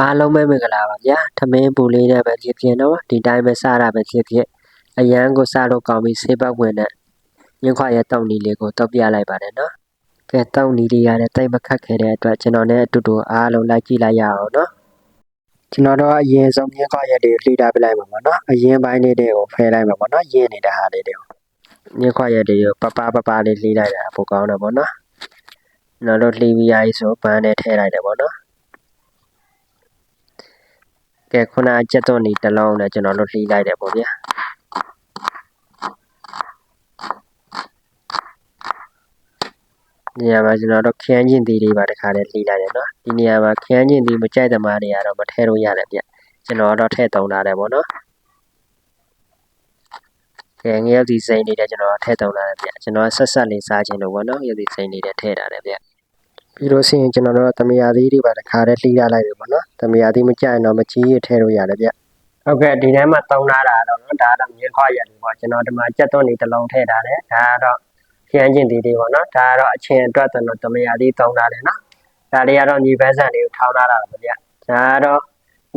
အားလုံးပဲမင်္ဂလာပါဗျာထမင်းပူလေးနဲ့ပဲဖြစ်ဖြစ်နော်ဒီတိုင်းပဲစားတာပဲဖြစ်ဖြစ်အရန်ကိုစားလို့ကောင်းပြီးဆေးပတ်ဝင်တဲ့ညခွရဲ့တောက်နီလေးကိုတောက်ပြလိုက်ပါတယ်နော်ကဲတောက်နီလေးရတဲ့တိတ်မခတ်ခဲ့တဲ့အတွက်ကျွန်တော်နဲ့အတူတူအားလုံးလိုက်ကြည့်လိုက်ရအောင်နော်ကျွန်တော်တော့အရင်ဆုံးညခွရဲ့လေးလှီးထားပြလိုက်မှာပေါ့နော်အရင်ပိုင်းလေးတွေကိုဖယ်လိုက်မှာပေါ့နော်ရင်းနေတဲ့ဟာလေးတွေကိုညခွရဲ့လေးကိုပပပပလေးလှီးလိုက်တာပိုကောင်းတယ်ပေါ့နော်ကျွန်တော်တို့လှီးပြီးရည်ဆိုပန်းနဲ့ထည့်လိုက်တယ်ပေါ့နော် ကဲခုနအချက်သွန်ဒီတစ်လုံးနဲ့ကျွန်တော်တို့လှီးလိုက်တယ်ပေါ့ဗျာဒီနေရာမှာကျွန်တော်တို့ခရမ်းချင်းသီးလေးပါတခါလေးလှီးလိုက်တယ်နော်ဒီနေရာမှာခရမ်းချင်းသီးမကြိုက်သမားတွေကတော့မထည့်လို့ရတယ်ဗျကျွန်တော်တော့ထည့်သုံးထားတယ်ပေါ့နော်ကဲငရုတ်ဒီစိမ့်လေးတဲ့ကျွန်တော်ထည့်သုံးထားတယ်ဗျကျွန်တော်ဆက်ဆက်လေးစားခြင်းလို့ပေါ့နော်ငရုတ်ဒီစိမ့်လေးတဲ့ထည့်ထားတယ်ဗျ ပြီးလို့ရှိရင်ကျွန်တော်တို့သမယာသီးတွေပါတခါလေးလှီးရလိုက်တယ်ပေါ့နော်သမယာသီးမကြိုက်ရင်တော့မကြီးရထည့်လို့ရတယ်ဗျဟုတ်ကဲ့ဒီထဲမှာသုံးထားတာတော့နော်ဒါကတော့မြင်းခွာရက်လေးပေါ့ကျွန်တော်ဒီမှာကြက်သွန်းနေတစ်လုံးထည့်ထားတယ်ဒါကတော့ခရမ်းချင်းသီးလေးပေါ့နော်ဒါကတော့အချင်းအတွက်တော့သမယာသီးသုံးထားတယ်နော်ဒါလေးကတော့ညီပန်းဆန်လေးကိုထောင်းထားတာပါဗျဒါကတော့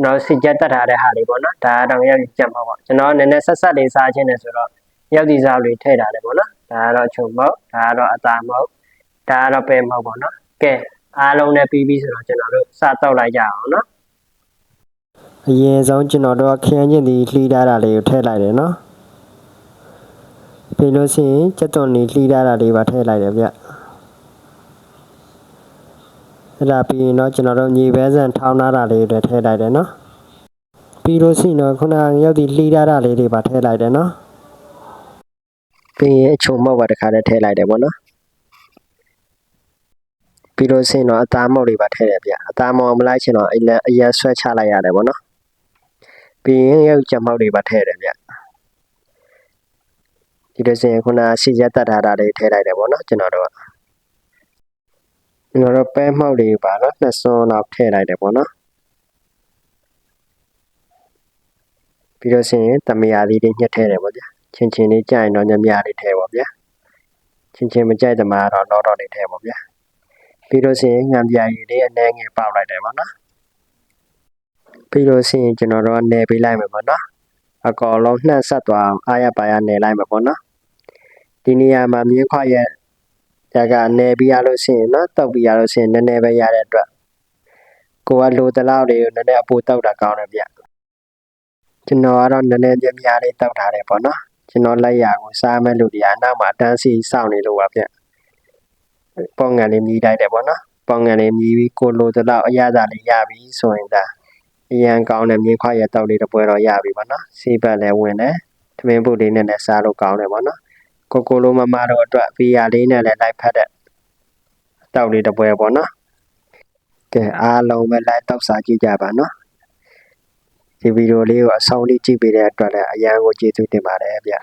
ကျွန်တော်စီချက်တက်ထားတဲ့ဟာလေးပေါ့နော်ဒါကတော့ရောက်ကြက်မှာပေါ့ကျွန်တော်နည်းနည်းဆက်ဆက်လေးစားခြင်းနဲ့ဆိုတော့ရောက်ဒီစားလေးထည့်ထားတယ်ပေါ့နော်ဒါကတော့ချုံမုတ်ဒါကတော့အသားမုတ်ဒါကတော့ပဲမုတ်ပေါ့နော် ကဲအားလုံးနဲ့ပြီးပြီဆိုတော့ကျွန်တော်တို့စတော့လိုက်ကြအောင်နော်အရင်ဆုံးကျွန်တော်တို့ခရမ်းချင်းဒီလှီးထားတာလေးကိုထည့်လိုက်တယ်နော်ပြီးလို့ရှိရင်ကြက်သွန်လေးလှီးထားတာလေးပါထည့်လိုက်တယ်ဗျအဲ့ဒါပြီးရင်တော့ကျွန်တော်တို့ညီပဲဆန်ထောင်းထားတာလေးတွေထည့်လိုက်တယ်နော်ပြီးလို့ရှိရင်တော့ခုနရောက်ဒီလှီးထားတာလေးတွေပါထည့်လိုက်တယ်နော်ပြီးရင်အချုံမောက်ပါတစ်ခါတည်းထည့်လိုက်တယ်ပေါ့နော် ပြီးလို့ရှိရင်တော့အသားမုတ်တွေပါထည့်တယ်ဗျအသားမုတ်မလိုက်ချင်တော့အလက်အရက်ဆွဲချလိုက်ရတယ်ဗောနော်ပြီးရင်ရုပ်ကြက်မောက်တွေပါထည့်တယ်ဗျဒီလိုဆိုရင်ခုနစီရက်တက်ထားတာတွေထည့်လိုက်တယ်ဗောနော်ကျွန်တော်တို့ကကျွန်တော်တို့ပဲမောက်တွေပါနော်နှစ်စွန်းတော့ထည့်လိုက်တယ်ဗောနော်ပြီးတော့ဆိုရင်တမယာလေးတွေညှက်ထည့်တယ်ဗောဗျချင်းချင်းလေးကြိုက်ရင်တော့ညမြလေးထည့်ဗောဗျချင်းချင်းမကြိုက်တမှာတော့တော့တော့လေးထည့်ဗောဗျ ပြီးလို့ရှိရင်ငံပြာရည်လေးအနှဲငယ်ပေါက်လိုက်တယ်ပေါ့နော်ပြီးလို့ရှိရင်ကျွန်တော်တို့ကနေပေးလိုက်မယ်ပေါ့နော်အကောင်လုံးနှက်ဆက်သွားအောင်အားရပါရနေလိုက်မယ်ပေါ့နော်ဒီနေရာမှာမြင်းခွရဲ့ဒါကနေပြီးရလို့ရှိရင်နော်တောက်ပြီးရလို့ရှိရင်နည်းနည်းပဲရတဲ့အတွက်ကိုကလိုတလောက်တွေကိုနည်းနည်းအပူတောက်တာကောင်းတယ်ဗျကျွန်တော်ကတော့နည်းနည်းများများလေးတောက်ထားတယ်ပေါ့နော်ကျွန်တော်လက်ရကိုစားမဲ့လူတွေကအနောက်မှာအတန်းစီစောင့်နေလို့ပါဗျ ပေါင်ငံလေးမြည်လိုက်တယ်ပေါ့နော်ပေါင်ငံလေးမြည်ပြီးကိုလိုတလောက်အရသာလေးရပြီဆိုရင်ဒါအရန်ကောင်းတဲ့မြေခွာရဲ့တောက်လေးတစ်ပွဲတော့ရပြီပေါ့နော်စီးပတ်လည်းဝင်တယ်သမင်းပုတ်လေးနဲ့လည်းစားလို့ကောင်းတယ်ပေါ့နော်ကိုကိုလိုမမတို့အတွက်ပီယာလေးနဲ့လည်းလိုက်ဖက်တဲ့တောက်လေးတစ်ပွဲပေါ့နော်ကဲအားလုံးပဲလိုက်တောက်စားကြည့်ကြပါနော်ဒီဗီဒီယိုလေးကိုအဆုံးလေးကြည့်ပေးတဲ့အတွက်လည်းအရန်ကိုကျေးဇူးတင်ပါတယ်ဗျ